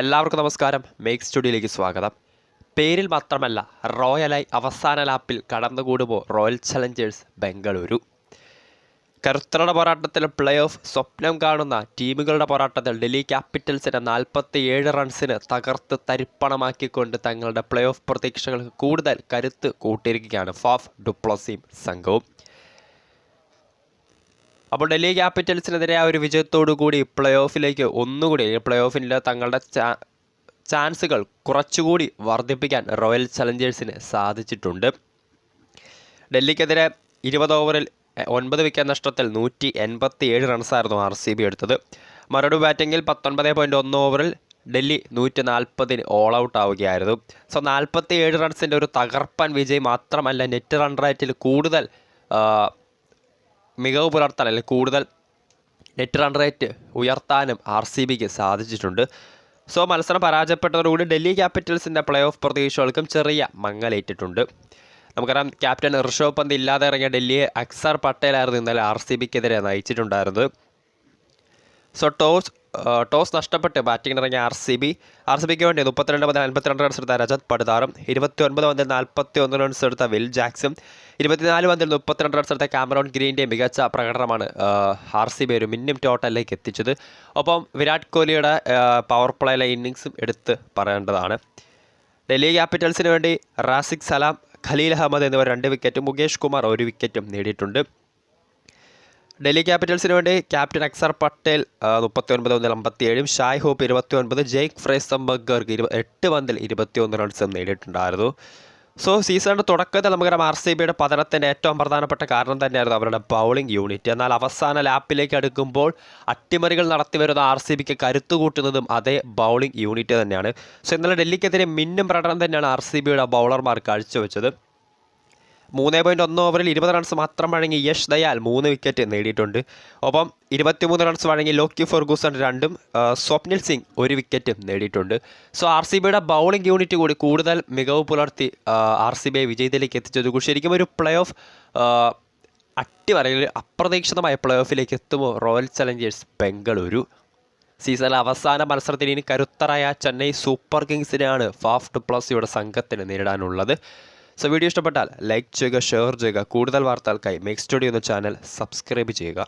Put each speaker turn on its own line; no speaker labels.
എല്ലാവർക്കും നമസ്കാരം. മേക്ക് സ്റ്റുഡിയോയിലേക്ക് സ്വാഗതം. പേരിൽ മാത്രമല്ല റോയലായി അവസാന ലാപ്പിൽ കടന്നുകൂടുമ്പോൾ റോയൽ ചലഞ്ചേഴ്സ് ബംഗളൂരു. കരുത്തരുടെ പോരാട്ടത്തിൽ പ്ലേ ഓഫ് സ്വപ്നം കാണുന്ന ടീമുകളുടെ പോരാട്ടത്തിൽ ഡൽഹി ക്യാപിറ്റൽസിനെ നാൽപ്പത്തി ഏഴ് റൺസിന് തകർത്ത് തരിപ്പണമാക്കിക്കൊണ്ട് തങ്ങളുടെ പ്ലേ ഓഫ് പ്രതീക്ഷകൾക്ക് കൂടുതൽ കരുത്ത് കൂട്ടിയിരിക്കുകയാണ് ഫാഫ് ഡുപ്ലോസിയും സംഘവും. അപ്പോൾ ഡൽഹി ക്യാപിറ്റൽസിനെതിരെ ആ ഒരു വിജയത്തോടു കൂടി പ്ലേ ഓഫിലേക്ക് ഒന്നുകൂടി പ്ലേ ഓഫിൽ തങ്ങളുടെ ചാൻസുകൾ കുറച്ചുകൂടി വർദ്ധിപ്പിക്കാൻ റോയൽ ചലഞ്ചേഴ്സിന് സാധിച്ചിട്ടുണ്ട്. ഡൽഹിക്കെതിരെ ഇരുപത് ഓവറിൽ ഒൻപത് വിക്കറ്റ് നഷ്ടത്തിൽ നൂറ്റി എൺപത്തി ഏഴ് റൺസായിരുന്നു ആർ സി ബി എടുത്തത്. മറുപടി ബാറ്റിങ്ങിൽ പത്തൊൻപത് പോയിന്റ് ഒന്ന് ഓവറിൽ ഡൽഹി നൂറ്റി നാൽപ്പതിന് ഓൾ ഔട്ട് ആവുകയായിരുന്നു. സോ നാൽപ്പത്തി ഏഴ് റൺസിന്റെ ഒരു തകർപ്പൻ വിജയം മാത്രമല്ല നെറ്റ് റൺ റേറ്റിൽ കൂടുതൽ മികവ് പുലർത്താൻ അല്ലെങ്കിൽ കൂടുതൽ നെറ്റ് റൺ റേറ്റ് ഉയർത്താനും ആർ സി ബിക്ക് സാധിച്ചിട്ടുണ്ട്. സോ മത്സരം പരാജയപ്പെട്ടതോടുകൂടി ഡൽഹി ക്യാപിറ്റൽസിന്റെ പ്ലേ ഓഫ് പ്രതീക്ഷകൾക്കും ചെറിയ മങ്ങലേറ്റിട്ടുണ്ട്. നമുക്കറിയാം ക്യാപ്റ്റൻ ഋഷഭ് പന്ത് ഇല്ലാതെ ഇറങ്ങിയ ഡൽഹിയെ അക്സർ പട്ടേലായിരുന്നു ഇന്നലെ ആർ സി ബിക്കെതിരെ നയിച്ചിട്ടുണ്ടായിരുന്നത്. സോ ടോസ് ടോസ് നഷ്ടപ്പെട്ട് ബാറ്റിംഗിന് ഇറങ്ങിയ R C B R C ബിക്ക് വേണ്ടി മുപ്പത്തിരണ്ട് മുതൽ അൻപത്തിരണ്ട് റൺസ് എടുത്ത രജത് പടുതാറും ഇരുപത്തി ഒൻപത് മുതൽ നാൽപ്പത്തി ഒന്ന് റൺസ് എടുത്ത വിൽ ജാക്സും ഇരുപത്തിനാല് മുതൽ മുപ്പത്തിരണ്ട് റൺസ് എടുത്ത കാമറോൺ ഗ്രീന്റെ മികച്ച പ്രകടനമാണ് ആർ സി ബി ഒരു മിന്നും ടോട്ടലിലേക്ക് എത്തിച്ചത്. ഒപ്പം വിരാട് കോഹ്ലിയുടെ പവർ പ്ലേയിലെ ഇന്നിങ്സും എടുത്ത് പറയേണ്ടതാണ്. ഡൽഹി ക്യാപിറ്റൽസിന് വേണ്ടി റാസിഖ് സലാം ഖലീൽ അഹമ്മദ് എന്നിവർ രണ്ട് വിക്കറ്റും മുകേഷ് കുമാർ ഒരു വിക്കറ്റും നേടിയിട്ടുണ്ട്. ഡൽഹി ക്യാപിറ്റൽസിന് വേണ്ടി ക്യാപ്റ്റൻ അക്സർ പട്ടേൽ മുപ്പത്തി ഒൻപത് മുതൽ അമ്പത്തിയേഴും ഷായ് ഹോപ്പ് ഇരുപത്തി ഒൻപത് ജെയ്ക്ക് ഫ്രേസംബർഗർക്ക് ഇരു എട്ട് പന്തിൽ ഇരുപത്തി ഒന്ന് റൺസ് നേടിയിട്ടുണ്ടായിരുന്നു. സോ സീസണിന്റെ തുടക്കത്തിൽ നമുക്കറിയാം ആർ സി ബിയുടെ പതനത്തിന്റെ ഏറ്റവും പ്രധാനപ്പെട്ട കാരണം തന്നെയായിരുന്നു അവരുടെ ബൗളിംഗ് യൂണിറ്റ്. എന്നാൽ അവസാന ലാപ്പിലേക്ക് അടുക്കുമ്പോൾ അട്ടിമറികൾ നടത്തി വരുന്ന ആർ സി ബിക്ക് കരുത്തു കൂട്ടുന്നതും അതേ ബൗളിംഗ് യൂണിറ്റ് തന്നെയാണ്. സോ ഇന്നലെ ഡൽഹിക്കെതിരെ മിന്നും പ്രകടനം തന്നെയാണ് ആർ സി ബിയുടെ ബൗളർമാർ കാഴ്ചവെച്ചത്. മൂന്ന് പോയിന്റ് ഒന്ന് ഓവറിൽ ഇരുപത് റൺസ് മാത്രം വഴങ്ങി യഷ് ദയാൽ മൂന്ന് വിക്കറ്റ് നേടിയിട്ടുണ്ട്. ഒപ്പം ഇരുപത്തിമൂന്ന് റൺസ് വഴങ്ങി ലോക്കി ഫെർഗൂസൺ രണ്ടും സ്വപ്നിൽ സിംഗ് ഒരു വിക്കറ്റും നേടിയിട്ടുണ്ട്. സോ ആർ സി ബിയുടെ ബൗളിംഗ് യൂണിറ്റ് കൂടി കൂടുതൽ മികവ് പുലർത്തി ആർ സി ബിയെ വിജയത്തിലേക്ക് എത്തിച്ചത്. കൂടി ശരിക്കും ഒരു പ്ലേ ഓഫ് അട്ടിമറിയിൽ അപ്രതീക്ഷിതമായ പ്ലേ ഓഫിലേക്ക് എത്തുമോ? Royal Challengers Bengaluru. സീസണിലെ അവസാന മത്സരത്തിൽ ഇനി കരുത്തറായ ചെന്നൈ സൂപ്പർ കിങ്സിനെയാണ് ഫാഫ് ഡുപ്ലസിയുടെ സംഘത്തിന് നേരിടാനുള്ളത്. സോ വീഡിയോ ഇഷ്ടപ്പെട്ടാൽ ലൈക്ക് ചെയ്യുക ഷെയർ ചെയ്യുക. കൂടുതൽ വാർത്തകൾക്കായി മേക്ക് സ്റ്റുഡിയോ എന്ന ചാനൽ സബ്സ്ക്രൈബ് ചെയ്യുക.